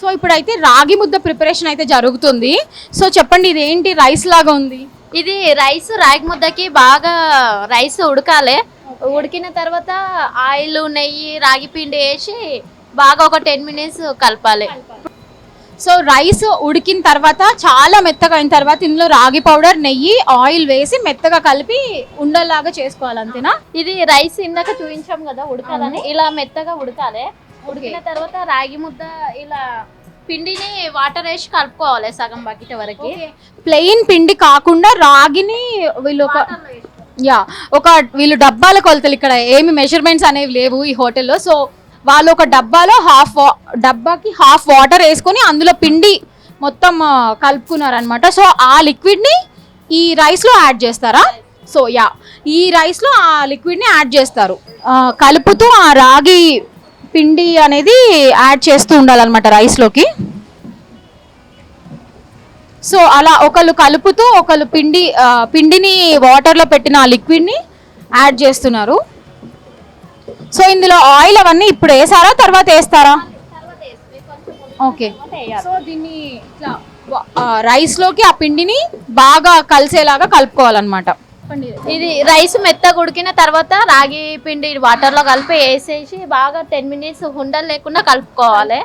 So ఇప్పుడైతే రాగి ముద్ద ప్రిపరేషన్ అయితే జరుగుతుంది. సో చెప్పండి ఇది ఏంటి రైస్ లాగా ఉంది? ఇది రైస్ రాగి ముద్దకి బాగా రైస్ ఉడకాలి. ఉడికిన తర్వాత ఆయిల్ నెయ్యి రాగి పిండి వేసి బాగా ఒక టెన్ మినిట్స్ కలపాలి. సో రైస్ ఉడికిన తర్వాత చాలా మెత్తగా అయిన తర్వాత ఇందులో రాగి పౌడర్ నెయ్యి ఆయిల్ వేసి మెత్తగా కలిపి ఉండలాగా చేసుకోవాలి అంతేనా? ఇది రైస్ ఇందాక చూపించాం కదా ఉడకాలని. ఇలా మెత్తగా ఉడకాలి. ఉడికిన తర్వాత రాగి ముద్ద ఇలా పిండిని వాటర్ వేసి కలుపుకోవాలి సగం బకెట్ వరకు. ప్లెయిన్ పిండి కాకుండా రాగిని వీళ్ళు ఒక యా ఒక వీళ్ళు డబ్బాల కొలతలు ఇక్కడ ఏమి మెజర్మెంట్స్ అనేవి లేవు ఈ హోటల్లో. సో వాళ్ళు ఒక డబ్బాలో హాఫ్ డబ్బాకి హాఫ్ వాటర్ వేసుకొని అందులో పిండి మొత్తం కలుపుకున్నారు అనమాట సో ఆ లిక్విడ్ని ఈ రైస్లో యాడ్ చేస్తారా? సో యా ఈ రైస్లో ఆ లిక్విడ్ని యాడ్ చేస్తారు. కలుపుతూ ఆ రాగి పిండి అనేది యాడ్ చేస్తూ ఉండాలన్నమాట రైస్లోకి. సో అలా ఒకళ్ళు కలుపుతూ ఒకళ్ళు పిండి పిండిని వాటర్లో పెట్టిన ఆ లిక్విడ్ని యాడ్ చేస్తున్నారు. సో ఇందులో ఆయిల్ అవన్నీ ఇప్పుడు వేసారా తర్వాత వేస్తారా? ఓకే. సో దీన్ని ఇట్లా రైస్లోకి ఆ పిండిని బాగా కలిసేలాగా కలుపుకోవాలన్నమాట. ఇది రైస్ మెత్తగా ఉడికిన తర్వాత రాగి పిండి వాటర్లో కలిపి వేసేసి బాగా టెన్ మినిట్స్ ఉండలు లేకుండా కలుపుకోవాలి.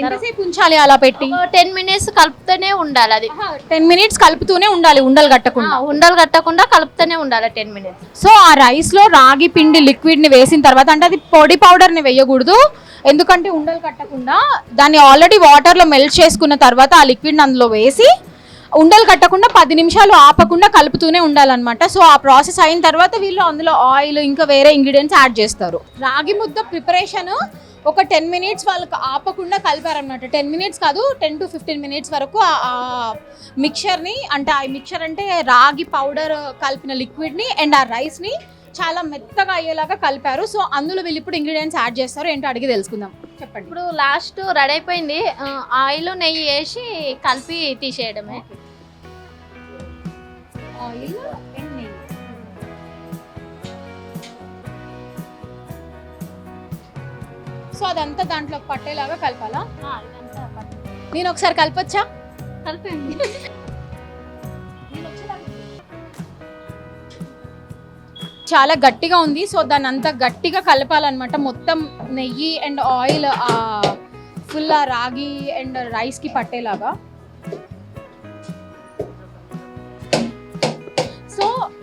ఎంతసేపు ఉంచాలి అలా పెట్టి? టెన్ మినిట్స్ కలుపుతూనే ఉండాలి అది. టెన్ మినిట్స్ కలుపుతూనే ఉండాలి ఉండలు కట్టకుండా? ఉండలు కట్టకుండా కలుపుతూనే ఉండాలి టెన్ మినిట్స్ సో ఆ రైస్లో రాగి పిండి లిక్విడ్ని వేసిన తర్వాత అంటే అది పొడి పౌడర్ని వేయకూడదు. ఎందుకంటే ఉండలు కట్టకుండా దాన్ని ఆల్రెడీ వాటర్లో మెల్ట్ చేసుకున్న తర్వాత ఆ లిక్విడ్ అందులో వేసి ఉండలు కట్టకుండా పది నిమిషాలు ఆపకుండా కలుపుతూనే ఉండాలన్నమాట. సో ఆ ప్రాసెస్ అయిన తర్వాత వీళ్ళు అందులో ఆయిల్ ఇంకా వేరే ఇంగ్రీడియంట్స్ యాడ్ చేస్తారు. రాగి ముద్ద ప్రిపరేషన్ ఒక టెన్ మినిట్స్ వాళ్ళకి ఆపకుండా కలిపారనమాట టెన్ మినిట్స్ కాదు టెన్ టు ఫిఫ్టీన్ మినిట్స్ వరకు ఆ- మిక్చర్ని అంటే ఆ మిక్చర్ అంటే రాగి పౌడర్ కలిపిన లిక్విడ్ని అండ్ ఆ రైస్ని చాలా మెత్తగా అయ్యేలాగా కలిపారు. సో అందులో వీళ్ళు ఇప్పుడు ఇంగ్రీడియంట్స్ యాడ్ చేస్తారు ఏంటో అడిగి తెలుసుకుందాం. చెప్పండి. ఇప్పుడు లాస్ట్ రెడీ అయిపోయింది. ఆయిల్ నెయ్యి వేసి కలిపి తీసేయడమే. ఆయిల్ అండ్ నెయ్యి. సో అదంతా దాంట్లో పట్టేలాగా కలపాలా. నేను ఒకసారి కలపచ్చా? కలిపండి చాలా గట్టిగా ఉంది సో దాన్ని అంతా గట్టిగా కలపాలన్నమాట. మొత్తం నెయ్యి అండ్ ఆయిల్ ఫుల్ ఆ రాగి అండ్ రైస్కి పట్టేలాగా.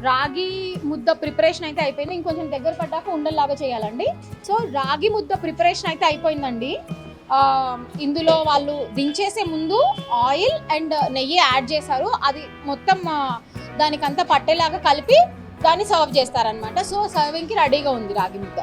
రాగి ముద్ద ప్రిపరేషన్ అయితే అయిపోయింది. ఇంకొంచెం దగ్గర పడ్డాక ఉండల్లాగా చేయాలండి. సో రాగి ముద్ద ప్రిపరేషన్ అయితే అయిపోయిందండి. ఇందులో వాళ్ళు దించేసే ముందు ఆయిల్ అండ్ నెయ్యి యాడ్ చేశారు. అది మొత్తం దానికంతా పట్టేలాగా కలిపి దాన్ని సర్వ్ చేస్తారనమాట సో సర్వింగ్కి రెడీగా ఉంది రాగి ముద్ద.